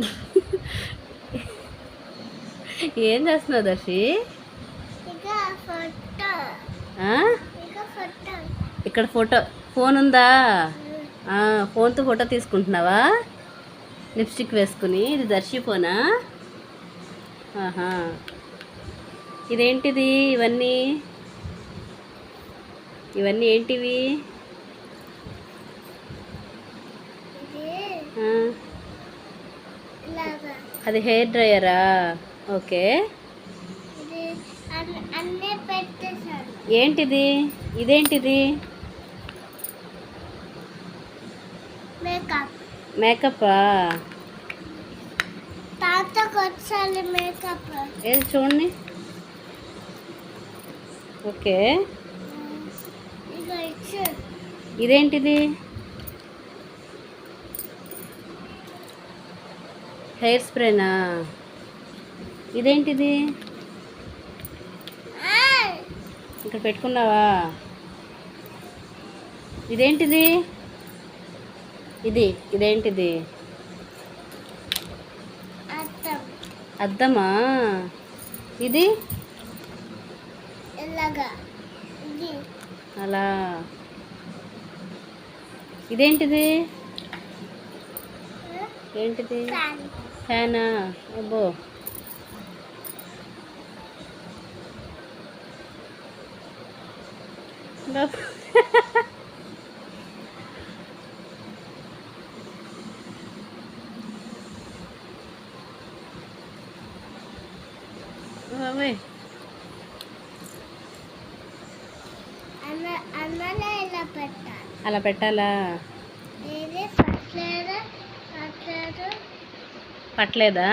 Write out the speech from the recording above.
ఏం చేస్తున్నావు దర్శి? ఇక్కడ ఫోటో. ఫోన్ ఉందా? ఫోన్తో ఫోటో తీసుకుంటున్నావా? లిప్స్టిక్ వేసుకుని. ఇది దర్శి ఫోనా? ఆహా. ఇదేంటిది? ఇవన్నీ? ఇవన్నీ ఏంటివి? అది హెయిర్ డ్రయరా? ఓకే. ఏంటిది? ఇదేంటిది? మేకప్. మేకప్పా? ఏది చూడండి. ఓకే. ఇదేంటిది? హెయిర్ స్ప్రేనా? ఇదేంటిది? ఇక్కడ పెట్టుకున్నావా? ఇదేంటిది? ఇది ఇదేంటిది? అద్దమా? ఇది? అలా. ఇదేంటిది? ఏంటిది? ఫ్యాన్. అబ్బో. పెట్టాలి. అలా పెట్టాలా? పట్టలేదా?